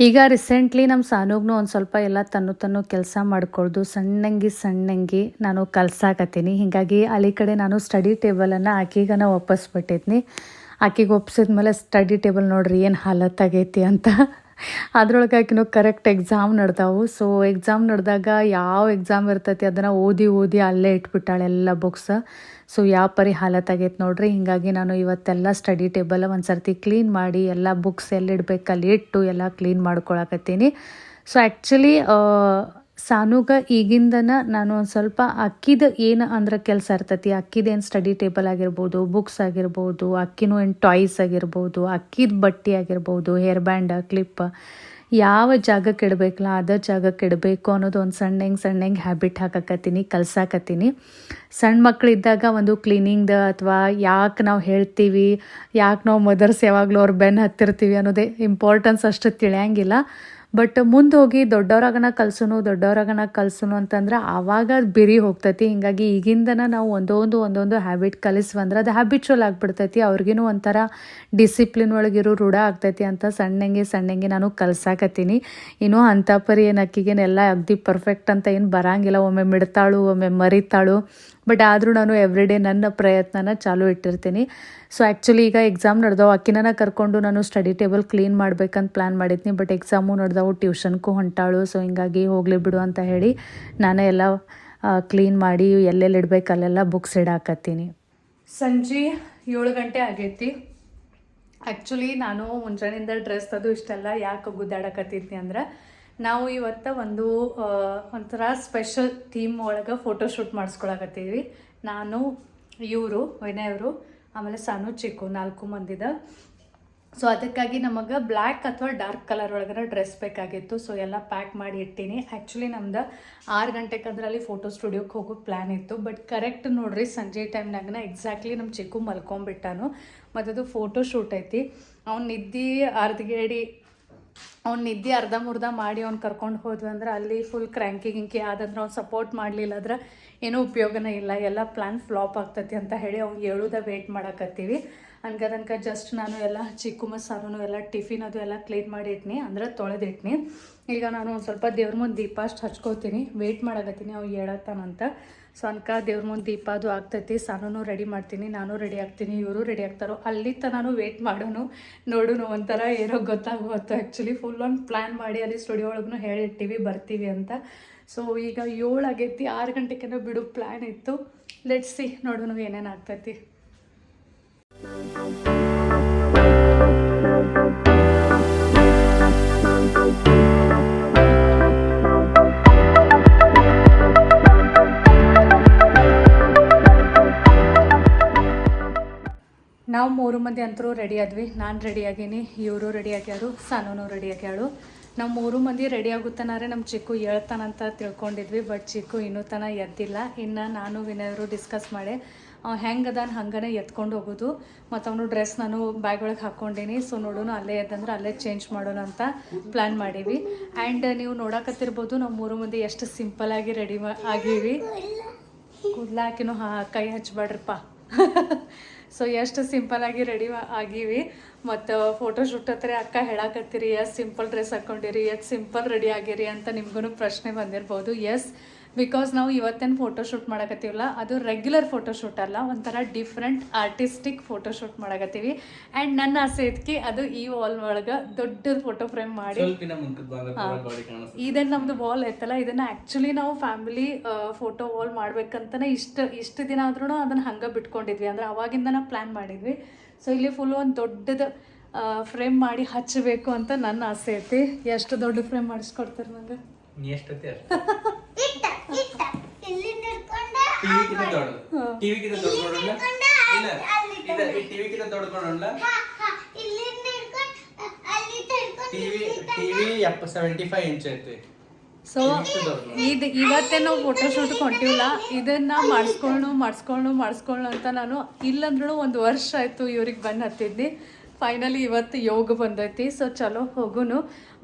ಈಗ ರೀಸೆಂಟ್ಲಿ ನಮ್ಮ ಸಾನುಗ್ನು ಒಂದು ಸ್ವಲ್ಪ ಎಲ್ಲ ತನ್ನು ತನ್ನು ಕೆಲಸ ಮಾಡ್ಕೊಳ್ದು ಸಣ್ಣಂಗಿ ಸಣ್ಣಂಗಿ ನಾನು ಕಲ್ಸಾಕತ್ತೀನಿ. ಹೀಗಾಗಿ ಅಲ್ಲಿ ಕಡೆ ನಾನು ಸ್ಟಡಿ ಟೇಬಲನ್ನು ಆಕಿಗನ ವಾಪಸ್ ಬಿಟ್ಟಿದ್ನಿ ಆಕಿಗೆ ಒಪ್ಸಿದ್ಮೇಲೆ ಸ್ಟಡಿ ಟೇಬಲ್ ನೋಡ್ರಿ ಏನು ಹಾಲತ್ತಾಗೈತಿ ಅಂತ. ಅದ್ರೊಳಗೆ ಆಕಿನೂ ಕರೆಕ್ಟ್ ಎಕ್ಸಾಮ್ ನಡೆದವು. ಸೊ ಎಕ್ಸಾಮ್ ನಡೆದಾಗ ಯಾವ ಎಕ್ಸಾಮ್ ಇರ್ತೈತಿ ಅದನ್ನು ಓದಿ ಓದಿ ಅಲ್ಲೇ ಇಟ್ಬಿಟ್ಟಾಳೆ ಎಲ್ಲ ಬುಕ್ಸ್ ಸೊ ಯಾವ ಪರಿ ಹಾಲತ್ ಆಗೈತೆ ನೋಡ್ರಿ? ಹೀಗಾಗಿ ನಾನು ಇವತ್ತೆಲ್ಲ ಸ್ಟಡಿ ಟೇಬಲ್ ಒಂದು ಸರ್ತಿ ಕ್ಲೀನ್ ಮಾಡಿ ಎಲ್ಲ ಬುಕ್ಸ್ ಎಲ್ಲಿಡ್ಬೇಕು ಅಲ್ಲಿ ಇಟ್ಟು ಎಲ್ಲ ಕ್ಲೀನ್ ಮಾಡ್ಕೊಳಕತ್ತೀನಿ. ಸೊ ಆ್ಯಕ್ಚುಲಿ ಸಾನುಗ ಈಗಿಂದನ ನಾನು ಒಂದು ಸ್ವಲ್ಪ ಅಕ್ಕಿದ ಏನು ಅಂದ್ರೆ ಕೆಲಸ ಇರ್ತೈತಿ. ಅಕ್ಕಿದೇನು ಸ್ಟಡಿ ಟೇಬಲ್ ಆಗಿರ್ಬೋದು ಬುಕ್ಸ್ ಆಗಿರ್ಬೋದು, ಅಕ್ಕಿನೂ ಏನು ಟಾಯ್ಸ್ ಆಗಿರ್ಬೋದು, ಅಕ್ಕಿದ ಬಟ್ಟೆ ಆಗಿರ್ಬೋದು ಹೇರ್ ಬ್ಯಾಂಡ್ ಕ್ಲಿಪ್ ಯಾವ ಜಾಗಕ್ಕೆ ಇಡಬೇಕಲ್ಲ ಅದ ಜಾಗಕ್ಕೆ ಇಡಬೇಕು ಅನ್ನೋದು ಒಂದು ಸಣ್ಣ ಹೆಂಗೆ ಸಣ್ಣ ಹೆಂಗೆ ಹ್ಯಾಬಿಟ್ ಹಾಕಕತ್ತೀನಿ, ಕಲ್ಸಾಕತ್ತೀನಿ. ಸಣ್ಣ ಮಕ್ಕಳಿದ್ದಾಗ ಒಂದು ಕ್ಲೀನಿಂಗ್ದ ಅಥವಾ ಯಾಕೆ ನಾವು ಹೇಳ್ತೀವಿ, ಯಾಕೆ ನಾವು ಮದರ್ಸ್ ಯಾವಾಗಲೂ ಅವ್ರ ಬೆನ್ನು ಹತ್ತಿರ್ತೀವಿ ಅನ್ನೋದೇ ಇಂಪಾರ್ಟೆನ್ಸ್ ಅಷ್ಟು ತಿಳಿಯಂಗಿಲ್ಲ. ಬಟ್ ಮುಂದೆ ಹೋಗಿ ದೊಡ್ಡವ್ರಾಗನ ಕಲ್ಸುನು ದೊಡ್ಡವ್ರಾಗನ ಕಲ್ಸುನು ಅಂತಂದ್ರೆ ಆವಾಗ ಬಿರಿ ಹೋಗ್ತೈತಿ. ಹಿಂಗಾಗಿ ಈಗಿಂದನ ನಾವು ಒಂದೊಂದು ಒಂದೊಂದು ಹ್ಯಾಬಿಟ್ ಕಲಿಸ್ವಂದ್ರೆ ಅದು ಹ್ಯಾಬಿಚುವಲ್ ಆಗಿಬಿಡ್ತೈತಿ. ಅವ್ರಿಗೂ ಒಂಥರ ಡಿಸಿಪ್ಲಿನ್ ಒಳಗಿರೋ ರೂಢ ಆಗ್ತೈತಿ ಅಂತ ಸಣ್ಣಂಗೆ ಸಣ್ಣಂಗೆ ನಾನು ಕಲ್ಸಾಕತ್ತೀನಿ. ಇನ್ನೂ ಅಂಥ ಪರಿ ಏನು ಅಕ್ಕಿಗೇನೆಲ್ಲ ಅಗ್ದಿ ಪರ್ಫೆಕ್ಟ್ ಅಂತ ಏನು ಬರಂಗಿಲ್ಲ. ಒಮ್ಮೆ ಮಿಡ್ತಾಳು, ಒಮ್ಮೆ ಮರಿತಾಳು. ಬಟ್ ಆದರೂ ನಾನು ಎವ್ರಿಡೇ ನನ್ನ ಪ್ರಯತ್ನನ ಚಾಲೂ ಇಟ್ಟಿರ್ತೀನಿ. ಸೊ ಆ್ಯಕ್ಚುಲಿ ಈಗ ಎಕ್ಸಾಮ್ ನಡೆದವು. ಅಕ್ಕಿನ ಕರ್ಕೊಂಡು ನಾನು ಸ್ಟಡಿ ಟೇಬಲ್ ಕ್ಲೀನ್ ಮಾಡ್ಬೇಕಂತ ಪ್ಲ್ಯಾನ್ ಮಾಡಿದ್ನಿ. ಬಟ್ ಎಕ್ಸಾಮು ನಡೆದವು. ಟ್ಯೂಷನ್ಗೂ ಹೊಂಟಾಳು. ಸೊ ಹಿಂಗಾಗಿ ಹೋಗಲಿ ಬಿಡು ಅಂತ ಹೇಳಿ ನಾನೇ ಎಲ್ಲ ಕ್ಲೀನ್ ಮಾಡಿ ಎಲ್ಲೆಲ್ಲಿ ಇಡಬೇಕು ಅಲ್ಲೆಲ್ಲ ಬುಕ್ಸ್ ಇಡಾಕತ್ತೀನಿ ಸಂಜೆ ಏಳು ಗಂಟೆ ಆಗೈತಿ. ಆ್ಯಕ್ಚುಲಿ ನಾನು ಮುಂಜಾನೆಯಿಂದ ಡ್ರೆಸ್ ಅದು ಇಷ್ಟೆಲ್ಲ ಯಾಕೆ ಗುದ್ದಾಡಕತ್ತಿದ್ನಿ ಅಂದ್ರೆ ನಾವು ಇವತ್ತು ಒಂದು ಒಂಥರ ಸ್ಪೆಷಲ್ ಥೀಮ್ ಒಳಗೆ ಫೋಟೋಶೂಟ್ ಮಾಡಿಸ್ಕೊಳಕತ್ತೀವಿ. ನಾನು, ಇವರು, ವಿನಯ್ ಅವರು, ಆಮೇಲೆ ಸಾನು, ಚಿಕ್ಕು ನಾಲ್ಕು ಮಂದಿದ. ಸೊ ಅದಕ್ಕಾಗಿ ನಮಗೆ ಬ್ಲ್ಯಾಕ್ ಅಥವಾ ಡಾರ್ಕ್ ಕಲರ್ ಒಳಗಡೆ ಡ್ರೆಸ್ ಬೇಕಾಗಿತ್ತು. ಸೊ ಎಲ್ಲ ಪ್ಯಾಕ್ ಮಾಡಿ ಇಟ್ಟೀನಿ. ಆ್ಯಕ್ಚುಲಿ ನಮ್ದು ಆರು ಗಂಟೆಗೆ ಅದರಲ್ಲಿ ಫೋಟೋ ಸ್ಟುಡಿಯೋಕ್ಕೆ ಹೋಗೋ ಪ್ಲ್ಯಾನ್ ಇತ್ತು. ಬಟ್ ಕರೆಕ್ಟ್ ನೋಡ್ರಿ, ಸಂಜೆ ಟೈಮ್ನಾಗನ ಎಕ್ಸಾಕ್ಟ್ಲಿ ನಮ್ಮ ಚಿಕ್ಕು ಮಲ್ಕೊಂಬಿಟ್ಟಾನು. ಮತ್ತು ಅದು ಫೋಟೋ ಶೂಟ್ ಐತಿ. ಅವ್ನು ನಿದ್ದೆ, ಅರ್ಧಗೇಡಿ ಅವ್ನು ನಿದ್ದೆ ಅರ್ಧ ಮುರ್ಧ ಮಾಡಿ ಅವ್ನು ಕರ್ಕೊಂಡು ಹೋದ್ವಿ ಅಂದ್ರೆ ಅಲ್ಲಿ ಫುಲ್ ಕ್ರ್ಯಾಂಕಿ ಗಿಂಕಿ ಆದಂದ್ರೆ ಅವ್ನು ಸಪೋರ್ಟ್ ಮಾಡಲಿಲ್ಲ ಅಂದ್ರೆ ಏನೂ ಉಪಯೋಗನೇ ಇಲ್ಲ. ಎಲ್ಲ ಪ್ಲ್ಯಾನ್ ಫ್ಲಾಪ್ ಆಗ್ತತಿ ಅಂತ ಹೇಳಿ ಅವ್ನು ಹೇಳುದ ವೆಯ್ಟ್ ಮಾಡಕತ್ತೀವಿ. ಅನ್ಕದನ್ಕ ಜಸ್ಟ್ ನಾನು ಎಲ್ಲ ಚಿಕ್ಕು ಮಸಾಲನು ಎಲ್ಲ ಟಿಫಿನ್ ಅದು ಎಲ್ಲ ಕ್ಲೀನ್ ಮಾಡಿ ಇಟ್ನಿ, ಅಂದ್ರೆ ತೊಳೆದಿಟ್ನಿ. ಈಗ ನಾನು ಒಂದು ಸ್ವಲ್ಪ ದೇವ್ರ ಮುಂದೆ ದೀಪ ಅಷ್ಟು ಹಚ್ಕೋತೀನಿ ವೆಯ್ಟ್ ಮಾಡಕತ್ತೀನಿ ಅವ್ನು ಹೇಳತ್ತಾನಂತ. ಸೊ ಅನ್ಕ ದೇವ್ರ ಮುಂದೆ ದೀಪ ಅದು ಆಗ್ತೈತಿ ಸಾನೂ ರೆಡಿ ಮಾಡ್ತೀನಿ, ನಾನು ರೆಡಿ ಆಗ್ತೀನಿ, ಇವರು ರೆಡಿ ಆಗ್ತಾರೋ, ಅಲ್ಲಿ ತನೂ ವೆಯ್ಟ್ ಮಾಡೋನು, ನೋಡೋನು ಒಂಥರ ಏನೋ ಗೊತ್ತಾಗುವತ್ತು ಆ್ಯಕ್ಚುಲಿ ಫುಲ್ ಆನ್ ಪ್ಲ್ಯಾನ್ ಮಾಡಿ ಅಲ್ಲಿ ಸ್ಟುಡಿಯೋ ಒಳಗೂ ಹೇಳಿರ್ತೀವಿ ಬರ್ತೀವಿ ಅಂತ. ಸೊ ಈಗ ಏಳು ಆಗೈತಿ, ಆರು ಗಂಟೆಗೇನೋ ಬಿಡು ಪ್ಲ್ಯಾನ್ ಇತ್ತು. ಲೆಟ್ಸಿ ನೋಡೋಣ ಏನೇನು ಆಗ್ತೈತಿ. ನಾವು ಮೂರು ಮಂದಿ ಅಂತರೂ ರೆಡಿ ಆದ್ವಿ. ನಾನು ರೆಡಿ ಆಗೀನಿ, ಇವರು ರೆಡಿ ಆಗ್ಯಾರು, ಸಾನೂನು ರೆಡಿ ಆಗ್ಯಾಳು. ನಾವು ಮೂರು ಮಂದಿ ರೆಡಿ ಆಗುತ್ತಾನಾರೆ ನಮ್ಮ ಚಿಕ್ಕು ಹೇಳ್ತಾನಂತ ತಿಳ್ಕೊಂಡಿದ್ವಿ ಬಟ್ ಚಿಕ್ಕು ಇನ್ನೂ ತನ ಎದ್ದಿಲ್ಲ. ಇನ್ನು ನಾನು ವಿನಯರು ಡಿಸ್ಕಸ್ ಮಾಡಿ ಹೆಂಗದಾನ ಹಂಗನೇ ಎತ್ಕೊಂಡು ಹೋಗೋದು. ಮತ್ತು ಅವನು ಡ್ರೆಸ್ ನಾನು ಬ್ಯಾಗ್ ಒಳಗೆ ಹಾಕ್ಕೊಂಡೀನಿ. ಸೊ ನೋಡೋಣ ಅಲ್ಲೇ ಎದ್ದಂದ್ರೆ ಅಲ್ಲೇ ಚೇಂಜ್ ಮಾಡೋಣ ಅಂತ ಪ್ಲ್ಯಾನ್ ಮಾಡೀವಿ. ಆ್ಯಂಡ್ ನೀವು ನೋಡಕತ್ತಿರ್ಬೋದು ನಾವು ಮೂರು ಮಂದಿ ಎಷ್ಟು ಸಿಂಪಲಾಗಿ ರೆಡಿ ಆಗೀವಿ. ಕೂದಲಾಕಿನೂ ಹಾ ಕೈ ಹಚ್ಬೇಡ್ರಪ್ಪ ಸೊ ಎಷ್ಟು ಸಿಂಪಲಾಗಿ ರೆಡಿ ಆಗೀವಿ. ಮತ್ತು ಫೋಟೋ ಶೂಟ್ ಹತ್ರ ಅಕ್ಕ ಹೇಳಾಕತ್ತೀರಿ ಎಸ್ ಸಿಂಪಲ್ ಡ್ರೆಸ್ ಹಾಕ್ಕೊಂಡಿರಿ ಎಸ್ ಸಿಂಪಲ್ ರೆಡಿ ಆಗಿರಿ ಅಂತ ನಿಮ್ಗೂ ಪ್ರಶ್ನೆ ಬಂದಿರ್ಬೋದು. ಎಸ್ ಬಿಕಾಸ್ ನಾವು ಇವತ್ತೇನು ಫೋಟೋ ಶೂಟ್ ಮಾಡಕತ್ತೀವಲ್ಲ ಅದು ರೆಗ್ಯುಲರ್ ಫೋಟೋಶೂಟ್ ಅಲ್ಲ ಒಂಥರ ಡಿಫ್ರೆಂಟ್ ಆರ್ಟಿಸ್ಟಿಕ್ ಫೋಟೋ ಶೂಟ್ ಮಾಡಕತ್ತೀವಿ. ಆ್ಯಂಡ್ ನನ್ನ ಆಸೆ ಇದಕ್ಕೆ ಅದು ಈ ವಾಲ್ ಒಳಗೆ ದೊಡ್ಡ ಫೋಟೋ ಫ್ರೇಮ್ ಮಾಡಿ. ಇದೇನು ನಮ್ದು ವಾಲ್ ಐತಲ್ಲ ಇದನ್ನು ಆ್ಯಕ್ಚುಲಿ ನಾವು ಫ್ಯಾಮಿಲಿ ಫೋಟೋ ವಾಲ್ ಮಾಡ್ಬೇಕಂತನೇ ಇಷ್ಟು ಇಷ್ಟು ದಿನ ಆದ್ರೂ ಅದನ್ನು ಹಂಗೆ ಬಿಟ್ಕೊಂಡಿದ್ವಿ. ಅಂದ್ರೆ ನಾವು ಪ್ಲ್ಯಾನ್ ಮಾಡಿದ್ವಿ. ಸೊ ಇಲ್ಲಿ ಫುಲ್ ಒಂದು ದೊಡ್ಡದು ಫ್ರೇಮ್ ಮಾಡಿ ಹಚ್ಚಬೇಕು ಅಂತ ನನ್ನ ಆಸೆ ಐತಿ. ಎಷ್ಟು ದೊಡ್ಡ ಫ್ರೇಮ್ ಮಾಡಿಸ್ಕೊಡ್ತಾರೆ ನಂಗೆ? ಎಷ್ಟೊತ್ತಿ ಅಷ್ಟು ಇಟ್ಟ ಇಟ್ಟ ಇಲ್ಲಿಂದ ಹಿಡ್ಕೊಂಡ ಟಿವಿ ಕಿಂತ ದೊಡ್ಡದು. ಟಿವಿ ಕಿಂತ ದೊಡ್ಡ ಇಲ್ಲ. ಟಿವಿ ಕಿಂತ ದೊಡ್ಡ ಟಿವಿ ಟಿವಿ ಎಪ್ಪ ಸೆವೆಂಟಿ ಫೈವ್ ಇಂಚ್ ಐತಿ ಸೊ ಇದು ಇವತ್ತೇ ನಾವು ಫೋಟೋ ಶೂಟ್ ಹೊಂಟಿವಲ್ಲ ಇದನ್ನ ಮಾಡಿಸ್ಕೊಳ್ಳು ಮಾಡಿಸ್ಕೊಳ್ಳು ಮಾಡಿಸ್ಕೊಳ್ಳು ಅಂತ ನಾನು ಇಲ್ಲಂದ್ರೂ ಒಂದು ವರ್ಷ ಆಯಿತು ಇವ್ರಿಗೆ ಬಂದು ಹತ್ತಿದ್ನಿ. ಫೈನಲಿ ಇವತ್ತು ಯೋಗ ಬಂದೈತಿ. ಸೊ ಚಲೋ ಹೋಗುನು.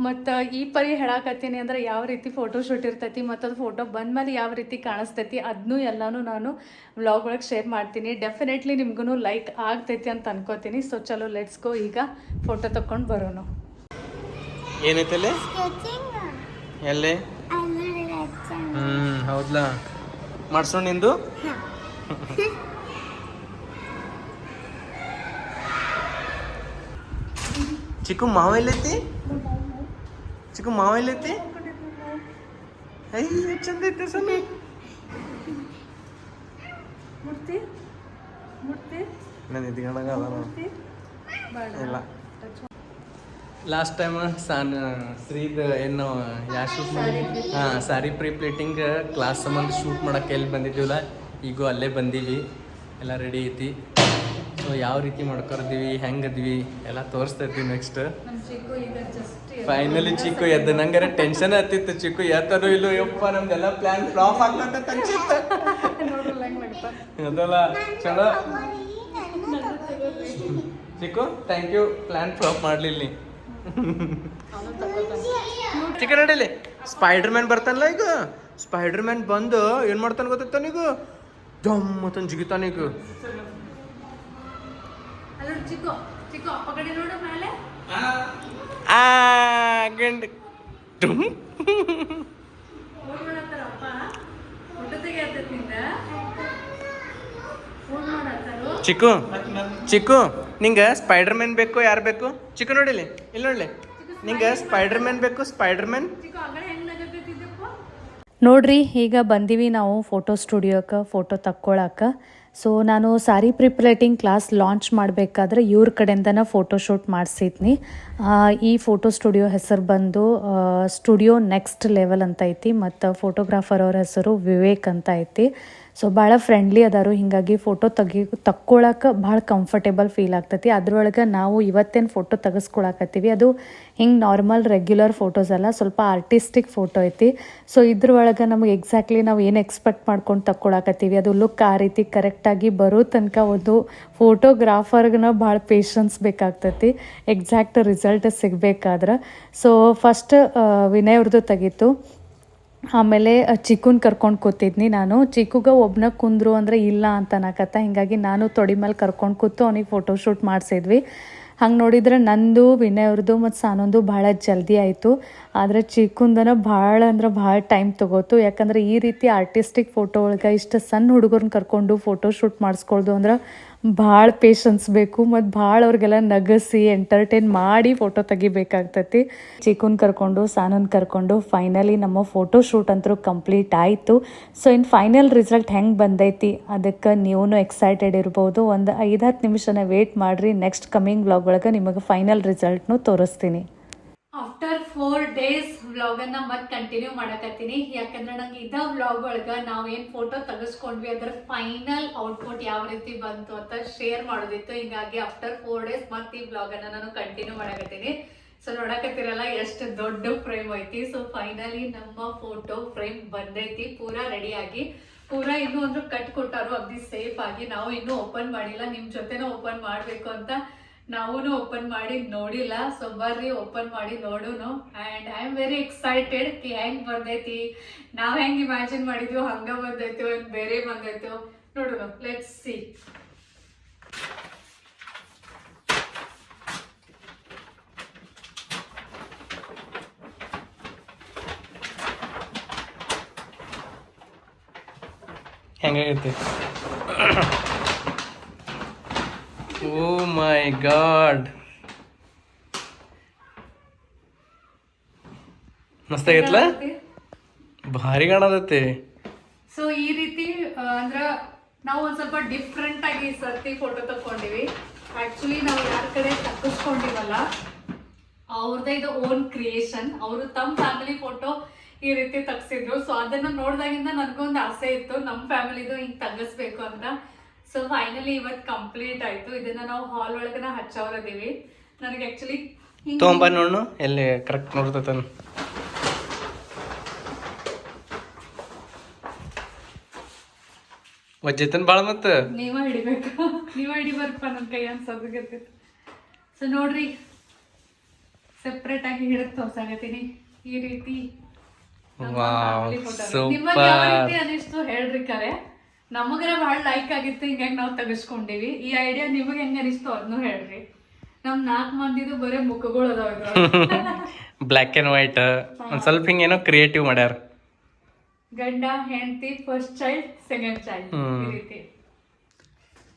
ಮತ್ತು ಈ ಪರಿ ಹೇಳಾಕತ್ತೀನಿ ಅಂದ್ರೆ ಯಾವ ರೀತಿ ಫೋಟೋ ಶೂಟ್ ಇರ್ತೈತಿ ಮತ್ತು ಅದು ಫೋಟೋ ಬಂದ್ಮೇಲೆ ಯಾವ ರೀತಿ ಕಾಣಿಸ್ತೈತಿ ಅದನ್ನೂ ಎಲ್ಲನೂ ನಾನು ವ್ಲಾಗ್ ಒಳಗೆ ಶೇರ್ ಮಾಡ್ತೀನಿ. ಡೆಫಿನೆಟ್ಲಿ ನಿಮ್ಗೂ ಲೈಕ್ ಆಗ್ತೈತಿ ಅಂತ ಅನ್ಕೋತೀನಿ. ಸೊ ಚಲೋ ಲೆಟ್ಸ್ ಗೋ ಈಗ ಫೋಟೋ ತಕೊಂಡು ಬರೋಣ ಏನೈತಲ್ಲಿ? ಸ್ಕೆಚಿಂಗ್ ಎಲ್ಲಿ? ಹ್ಞೂ ಹಚ್ಚಂಗ್ ಹ್ಮ್ ನಿಂದು? ಚಿಕ್ಕು ಮಾವ ಎಲ್ಲೈತಿ? ಚಿಕ್ಕು ಮಾವ ಎಲ್ಲೈತಿ? ಐ ಚಂದ ಐತೆ ಸೊನ್ನೆ. ಮುಡ್ತಿ ಮುಡ್ತಿ ನಾನು ಇದ್ಕೊಂಡಾಗ ಅದ ಇಲ್ಲ. ಲಾಸ್ಟ್ ಟೈಮ್ ಸಾನ್ ಶ್ರೀದ ಏನು ಯಾವ ಶೂಟ್ ಮಾಡಿ ಹಾಂ ಸಾರಿ ಪ್ರೀ ಪ್ಲೇಟಿಂಗ್ ಕ್ಲಾಸ್ ಸಂಬಂಧ ಶೂಟ್ ಮಾಡಕ್ಕೆ ಎಲ್ಲಿ ಬಂದಿದ್ದೀವಲ್ಲ ಈಗೂ ಅಲ್ಲೇ ಬಂದೀವಿ. ಎಲ್ಲ ರೆಡಿ ಐತಿ. ಸೊ ಯಾವ ರೀತಿ ಮಾಡ್ಕೊರ್ದೀವಿ ಹೆಂಗದ್ವಿ ಎಲ್ಲ ತೋರಿಸ್ತಾ ನೆಕ್ಸ್ಟ್ ಈಗ ಜಸ್ಟ್ ಫೈನಲಿ ಚಿಕ್ಕು ಎದ್ದ. ನಂಗಾರೆ ಟೆನ್ಷನ್ ಹತ್ತಿತ್ತು ಚಿಕ್ಕು. ಎತ್ತರು ಇಲ್ಲೋ ಯಪ್ಪ ನಮ್ದೆಲ್ಲ ಪ್ಲಾನ್ ಫ್ಲಾಪ್ ನಗ್ತಾ ಅದಲ್ಲ ಚಲೋ. Chikku thank you plan flop ಮಾಡ್ಲಿಲ್ಲ. ನೀ ಚಿಕ್ಕ ನಡೀಲಿ. ಸ್ಪೈಡರ್ ಮ್ಯಾನ್ ಬರ್ತಾನಲ್ಲ ಈಗ. ಸ್ಪೈಡರ್ ಮ್ಯಾನ್ ಬಂದು ಏನ್ ಮಾಡ್ತಾನೆ ಗೊತ್ತಾಗ್ತಾನೀಗ ನೀಗ ಜಮ್ ಮತ್ತನ್ ಜಿಗಿತಾನ ಈಗ. ಅಲ್ಲ ಚಿಕ್ಕು ಚಿಕ್ಕು ಅಪ್ಪ ಕಡೆ ನೋಡು ಮೇಲೆ. ಆ? ಗಂಡ. ತೆಗಿಯತ್ತಿಂದ ಚಿಕ್ಕು ಚಿಕ್ಕು ನಿಂಗೆ ಸ್ಪೈಡರ್ ಮ್ಯಾನ್ ಬೇಕು ಯಾರು ಬೇಕು? ಚಿಕ್ಕು ನೋಡಿಲಿ ಇಲ್ಲಿ ನೋಡ್ಲಿ. ನಿಂಗೆ ಸ್ಪೈಡರ್ ಮ್ಯಾನ್ ಬೇಕು ಸ್ಪೈಡರ್ ಮ್ಯಾನ್ ಚಿಕ್ಕು ಆಗಲೇ ಹೆಂಗ್ ನಗತ್ತಿದ್ದಪ್ಪ ನೋಡ್ರಿ ಈಗ ಬಂದೀವಿ ನಾವು ಫೋಟೋ ಸ್ಟುಡಿಯೋಕ್ಕೆ ಫೋಟೋ ತಕ್ಕೊಳಕ್ಕೆ ಸೊ ನಾನು ಸಾರಿ ಪ್ರಿಪ್ರೇಟಿಂಗ್ ಕ್ಲಾಸ್ ಲಾಂಚ್ ಮಾಡಬೇಕಾದ್ರೆ ಇವ್ರ ಕಡೆಯಿಂದನೇ ಫೋಟೋ ಶೂಟ್ ಮಾಡಿಸಿದ್ನಿ. ಈ ಫೋಟೋ ಸ್ಟುಡಿಯೋ ಹೆಸರು ಬಂದು ಸ್ಟುಡಿಯೋ ನೆಕ್ಸ್ಟ್ ಲೆವೆಲ್ ಅಂತ ಐತಿ, ಮತ್ತು ಫೋಟೋಗ್ರಾಫರ್ ಅವ್ರ ಹೆಸರು ವಿವೇಕ್ ಅಂತ ಐತಿ. ಸೊ ಭಾಳ ಫ್ರೆಂಡ್ಲಿ ಅದಾರು. ಹೀಗಾಗಿ ಫೋಟೋ ತೆಗಿ ತಕ್ಕೊಳಕ್ಕೆ ಭಾಳ ಕಂಫರ್ಟೇಬಲ್ ಫೀಲ್ ಆಗ್ತೈತಿ. ಅದ್ರೊಳಗೆ ನಾವು ಇವತ್ತೇನು ಫೋಟೋ ತೆಗೆಸ್ಕೊಳಕತ್ತೀವಿ, ಅದು ಹಿಂಗೆ ನಾರ್ಮಲ್ ರೆಗ್ಯುಲರ್ ಫೋಟೋಸ್ ಅಲ್ಲ, ಸ್ವಲ್ಪ ಆರ್ಟಿಸ್ಟಿಕ್ ಫೋಟೋ ಐತಿ. ಸೊ ಇದ್ರೊಳಗೆ ನಮಗೆ ಎಕ್ಸಾಕ್ಟ್ಲಿ ನಾವು ಏನು ಎಕ್ಸ್ಪೆಕ್ಟ್ ಮಾಡ್ಕೊಂಡು ತಕ್ಕೊಳಕತ್ತೀವಿ, ಅದು ಲುಕ್ ಆ ರೀತಿ ಕರೆಕ್ಟಾಗಿ ಬರೋ ತನಕ ಒಂದು ಫೋಟೋಗ್ರಾಫರ್ಗನ ಭಾಳ ಪೇಷನ್ಸ್ ಬೇಕಾಗ್ತೈತಿ. ಎಕ್ಸಾಕ್ಟ್ ರಿಸಲ್ಟ್ ಸಿಗಬೇಕಾದ್ರೆ. ಸೊ ಫಸ್ಟ್ ವಿನಯ್ ಅವ್ರದ್ದು ತೆಗಿತು. ಆಮೇಲೆ ಚಿಕ್ಕನ್ ಕರ್ಕೊಂಡು ಕೂತಿದ್ನಿ ನಾನು. ಚಿಕ್ಕುಗ ಒಬ್ನ ಕುಂದ್ರು ಅಂದರೆ ಇಲ್ಲ ಅಂತ ಅನ್ನಕತ್ತ, ಹಿಂಗಾಗಿ ನಾನು ತೊಡಿ ಮೇಲೆ ಕರ್ಕೊಂಡು ಕೂತು ಅವನಿಗೆ ಫೋಟೋ ಶೂಟ್ ಮಾಡಿಸಿದ್ವಿ. ಹಂಗೆ ನೋಡಿದ್ರೆ ನಂದು ವಿನಯ್ ಅವ್ರದ್ದು ಮತ್ತು ಸಾನೊಂದು ಭಾಳ ಜಲ್ದಿ ಆಯಿತು. ಆದರೆ ಚಿಕ್ಕುಂದನ ಭಾಳ ಅಂದ್ರೆ ಭಾಳ ಟೈಮ್ ತೊಗೋತು. ಯಾಕಂದ್ರೆ ಈ ರೀತಿ ಆರ್ಟಿಸ್ಟಿಕ್ ಫೋಟೋ ಒಳಗೆ ಇಷ್ಟು ಸಣ್ಣ ಹುಡುಗರನ್ನ ಕರ್ಕೊಂಡು ಫೋಟೋ ಶೂಟ್ ಮಾಡಿಸ್ಕೊಳ್ದು ಅಂದ್ರೆ ಭಾಳ ಪೇಷನ್ಸ್ ಬೇಕು, ಮತ್ತು ಭಾಳ ಅವ್ರಿಗೆಲ್ಲ ನಗಸಿ ಎಂಟರ್ಟೈನ್ ಮಾಡಿ ಫೋಟೋ ತೆಗಿಬೇಕಾಗ್ತೈತಿ. ಚಿಕ್ಕನ್ ಕರ್ಕೊಂಡು, ಸಾನನ್ ಕರ್ಕೊಂಡು ಫೈನಲಿ ನಮ್ಮ ಫೋಟೋ ಶೂಟ್ ಅಂತೂ ಕಂಪ್ಲೀಟ್ ಆಯಿತು. ಸೊ ಇನ್ನು ಫೈನಲ್ ರಿಸಲ್ಟ್ ಹೆಂಗೆ ಬಂದೈತಿ? ಅದಕ್ಕೆ ನೀವು ಎಕ್ಸೈಟೆಡ್ ಇರ್ಬೋದು. ಒಂದು ಐದು ಹತ್ತು ನಿಮಿಷನ ವೇಟ್ ಮಾಡಿರಿ ನೆಕ್ಸ್ಟ್ ಕಮಿಂಗ್ ಬ್ಲಾಗ್ ಒಳಗೆ ನಿಮಗೆ ಫೈನಲ್ ರಿಸಲ್ಟ್ನು ತೋರಿಸ್ತೀನಿ. ಆಫ್ಟರ್ ಫೋರ್ ಡೇಸ್ ವ್ಲಾಗನ್ನ ಮತ್ ಕಂಟಿನ್ಯೂ ಮಾಡಕತ್ತೀನಿ. ಯಾಕಂದ್ರೆ ನಂಗೆ ಇದ ವ್ಲಾಗ್ ಒಳಗ ನಾವ್ ಏನ್ ಫೋಟೋ ತೆಗೆಸ್ಕೊಂಡ್ವಿ, ಅದ್ರ ಫೈನಲ್ ಔಟ್ಪುಟ್ ಯಾವ ರೀತಿ ಬಂತು ಅಂತ ಶೇರ್ ಮಾಡೋದಿತ್ತು. ಹಿಂಗಾಗಿ ಆಫ್ಟರ್ ಫೋರ್ ಡೇಸ್ ಮತ್ ಈ ವ್ಲಾಗ್ ಅನ್ನ ನಾನು ಕಂಟಿನ್ಯೂ ಮಾಡಕತ್ತೀನಿ. ಸೊ ನೋಡಕತ್ತಿರಲ್ಲ, ಎಷ್ಟು ದೊಡ್ಡ ಫ್ರೇಮ್ ಐತಿ. ಸೊ ಫೈನಲಿ ನಮ್ಮ ಫೋಟೋ ಫ್ರೇಮ್ ಬಂದೈತಿ, ಪೂರಾ ರೆಡಿ ಆಗಿ. ಪೂರಾ ಇನ್ನೂ ಒಂದು ಕಟ್ ಕೊಟ್ಟಾರು ಅಗ್ದಿ ಸೇಫ್ ಆಗಿ. ನಾವು ಇನ್ನೂ ಓಪನ್ ಮಾಡಿಲ್ಲ. ನಿಮ್ ಜೊತೆನೂ ಓಪನ್ ಮಾಡ್ಬೇಕು ಅಂತ ನಾವು ಓಪನ್ ಮಾಡಿ ನೋಡಿಲ್ಲ. ಸೊ ಬರ್ರಿ ಓಪನ್ ಮಾಡಿ ನೋಡೋನು. And I am very excited ಕಿ ಹೆಂಗ್ ಬಂದೈತಿ? ನಾವ್ ಹೆಂಗೆ ಇಮ್ಯಾಜಿನ್ ಮಾಡಿದ್ವಿ, ಹಂಗ ಬಂದೈತೋ ಏನ್ ಬೇರೆ ಬಂದೈತೋ ನೋಡೋಣ let's see oh my god ಮಸ್ತ್ ಆಗೈತ್ಲ? ಭಾರಿ ಕಾಣತೈತಿ. ಸೊ ಈ ರೀತಿ ಅಂದ್ರ ನಾವು ಒಂದ್ ಸ್ವಲ್ಪ ಡಿಫ್ರೆಂಟ್ ಆಗಿ ಸರ್ತಿ ಫೋಟೋ ತಕೊಂಡಿವಿ ಆಕ್ಚುಲಿ ನಾವು ಯಾರ ಕಡೆ ತಕ್ಕಿಸ್ಕೊಂಡಿವಲ್ಲ ಅವ್ರದ್ದೇ ಇದು ಓನ್ ಕ್ರಿಯೇಷನ್ ಅವರು ತಮ್ಮ ಫ್ಯಾಮಿಲಿ ಫೋಟೋ ಈ ರೀತಿ ತಗ್ಸಿದ್ರು ಸೊ ಅದನ್ನ ನೋಡ್ದಾಗಿಂದ ನನಗೊಂದು ಆಸೆ ಇತ್ತು. ನಮ್ಮ ಫ್ಯಾಮಿಲಿದು ಹಿಂಗ್ ತಗ್ಗಿಸ್ಬೇಕು ಅಂತ. ಸೊ ಫೈನಲಿ ಇವತ್ತು ಕಂಪ್ಲೀಟ್ ಆಯ್ತು. ಇದನ್ನ ನಾವು ಹಾಲ್ ಒಳಗನ ಹಚ್ಚವ್ರದೀವಿ. ನನಗೆ ಆಕ್ಚುಲಿ ತೊಗೊಂಬ ನೋಡು ಎಲ್ಲಿ ಕರೆಕ್ಟ್ ನೋಡ್ತತನ ವಜ್ಜೈತನ್ ಭಾಳ ಮತ್ತ? ನೀವ ಹಿಡಿಬೇಕು. ನೀವ ಹಿಡಿಬಾರಪ್ಪ ನನ್ನ ಕೈ ಅನ್ಸೋದಕ್ಕೆ ಸೊ ನೋಡ್ರಿ. ಸೆಪ್ರೇಟ್ ಆಗಿ ಹಿಡಿದು ತೋರ್ಸಾಕತ್ತೀನಿ ಈ ರೀತಿ ನಿಮಗೆ ಯಾವ ರೀತಿ ಅನಿಸ್ತು ಹೇಳ್ರಿ ಕರೆ. ನಮಗರ ಭಾಳ ಲೈಕ್ ಆಗಿತ್ತು ಹಿಂಗಾಗಿ ನಾವು ತೆಗಿಸ್ಕೊಂಡಿವಿ. ಈ ಐಡಿಯಾ ನಿಮಗೆ ಹೆಂಗ ಅನಿಸ್ತು ಅದನ್ನು ಹೇಳ್ರಿ. ನಮ್ ನಾಲ್ಕು ಮಂದಿದು ಬರೀ ಮುಖಗಳು ಅದಾವ. ಬ್ಲ್ಯಾಕ್ ಆ್ಯಂಡ್ ವೈಟ್ ಒಂದ್ ಸ್ವಲ್ಪ ಹಿಂಗೇನೋ ಕ್ರಿಯೇಟಿವ್ ಮಾಡ್ಯಾರ. ಗಂಡ ಹೆಂಡತಿ ಫಸ್ಟ್ ಚೈಲ್ಡ್ ಸೆಕೆಂಡ್ ಚೈಲ್ಡ್ ಈ ರೀತಿ.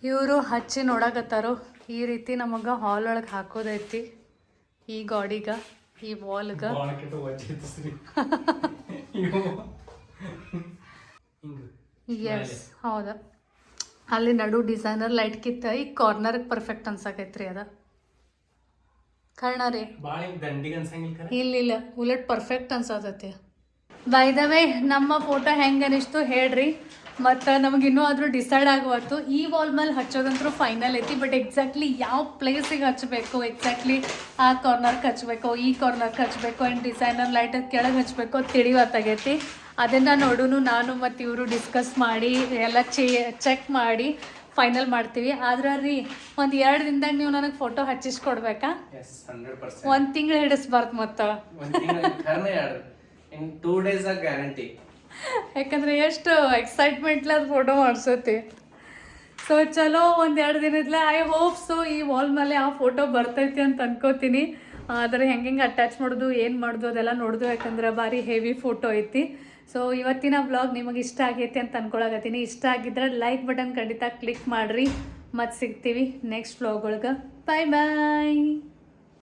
ಇವರು ಹಚ್ಚಿ ನೋಡಕತ್ತಾರು. ಈ ರೀತಿ ನಮಗ ಹಾಲ್ ಒಳಗೆ ಹಾಕೋದೈತಿ. ಈ ಗಾಡಿಗ ಈ ವಾಲ್ಗ ಎಸ್ ಹೌದ. ಅಲ್ಲಿ ನಡು ಡಿಸೈನರ್ ಲೈಟ್ ಕಿತ್ತ ಈ ಕಾರ್ನರ್ ಪರ್ಫೆಕ್ಟ್ ಅನ್ಸಕೈತ್ರಿ ಅದ. ಕರ್ಣ ರೀ. ಇಲ್ಲ ಇಲ್ಲ ಉಲಟ್ ಪರ್ಫೆಕ್ಟ್ ಅನ್ಸತೈತಿ. ಬೈ ದ ವೇ ನಮ್ಮ ಫೋಟೋ ಹೆಂಗೆ ಅನಿಸ್ತು ಹೇಳ್ರಿ. ಮತ್ತು ನಮಗೆ ಇನ್ನೂ ಆದರೂ ಡಿಸೈಡ್ ಆಗುವತ್ತು ಈ ವಾಲ್ ಮೇಲೆ ಹಚ್ಚೋದಂತೂ ಫೈನಲ್ ಐತಿ ಬಟ್ ಎಕ್ಸಾಕ್ಟ್ಲಿ ಯಾವ ಪ್ಲೇಸಿಗೆ ಹಚ್ಚಬೇಕು ಎಕ್ಸಾಕ್ಟ್ಲಿ ಆ ಕಾರ್ನರ್ಗೆ ಹಚ್ಚಬೇಕು ಈ ಕಾರ್ನರ್ಗೆ ಹಚ್ಚಬೇಕು ಆ್ಯಂಡ್ ಡಿಸೈನರ್ ಲೈಟ್ ಕೆಳಗೆ ಹಚ್ಚಬೇಕು ತಿಳಿವತ್ತಾಗೈತಿ. ಅದನ್ನು ನೋಡೂ ನಾನು ಮತ್ತು ಇವರು ಡಿಸ್ಕಸ್ ಮಾಡಿ ಎಲ್ಲ ಚೇ ಚೆಕ್ ಮಾಡಿ ಫೈನಲ್ ಮಾಡ್ತೀವಿ. ಆದ್ರೆ ರೀ ಒಂದು ಎರಡು ದಿನದಾಗ ನೀವು ನನಗೆ ಫೋಟೋ ಹಚ್ಚಿಸ್ಕೊಡ್ಬೇಕಾ? ಒಂದ್ ತಿಂಗಳು ಹಿಡಿಸ್ಬಾರ್ದು ಮತ್ತ. ಗ್ಯಾರಂಟಿ ಯಾಕಂದ್ರೆ ಎಷ್ಟು ಎಕ್ಸೈಟ್ಮೆಂಟ್ ಅದು ಫೋಟೋ ಮಾಡ್ಸತಿ ಸೊ ಚಲೋ ಒಂದ್ ಎರಡು ದಿನದ್ಲೆ ಐ ಹೋಪ್ ಸೊ ಈ ವಾಲ್ ಮೇಲೆ ಆ ಫೋಟೋ ಬರ್ತೈತಿ ಅಂತ ಅನ್ಕೋತೀನಿ. ಆದ್ರೆ ಹೆಂಗೆ ಹೆಂಗೆ ಅಟ್ಯಾಚ್ ಮಾಡೋದು ಏನು ಮಾಡೋದು ಅದೆಲ್ಲ ನೋಡುದು ಯಾಕಂದ್ರೆ ಭಾರಿ ಹೆವಿ ಫೋಟೋ ಐತಿ. ಸೊ ಇವತ್ತಿನ ಬ್ಲಾಗ್ ನಿಮಗೆ ಇಷ್ಟ ಆಗೈತೆ ಅಂತ ಅನ್ಕೊಳಕತ್ತೀನಿ. ಇಷ್ಟ ಆಗಿದ್ರೆ ಲೈಕ್ ಬಟನ್ ಖಂಡಿತ ಕ್ಲಿಕ್ ಮಾಡಿರಿ. ಮತ್ತೆ ಸಿಗ್ತೀವಿ ನೆಕ್ಸ್ಟ್ ಬ್ಲಾಗ್ ಒಳಗೆ. ಬಾಯ್ ಬಾಯ್